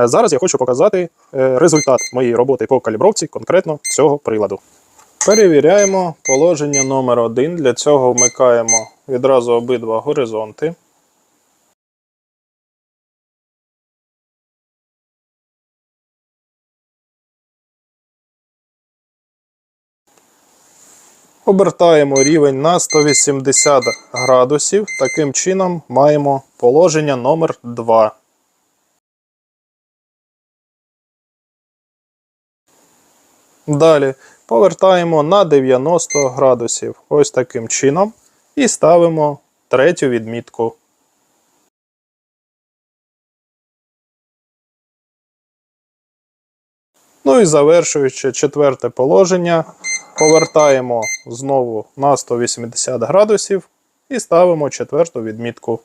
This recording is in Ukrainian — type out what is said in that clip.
Е, Зараз я хочу показати е, результат моєї роботи по калібровці конкретно цього приладу. Перевіряємо положення номер 1 Для цього вмикаємо відразу обидва горизонти. Обертаємо рівень на 180 градусів. Таким чином маємо положення номер 2. Далі повертаємо на 90 градусів. Ось таким чином. І ставимо третю відмітку. Ну і завершуючи четверте положення, повертаємо знову на 180 градусів і ставимо четверту відмітку.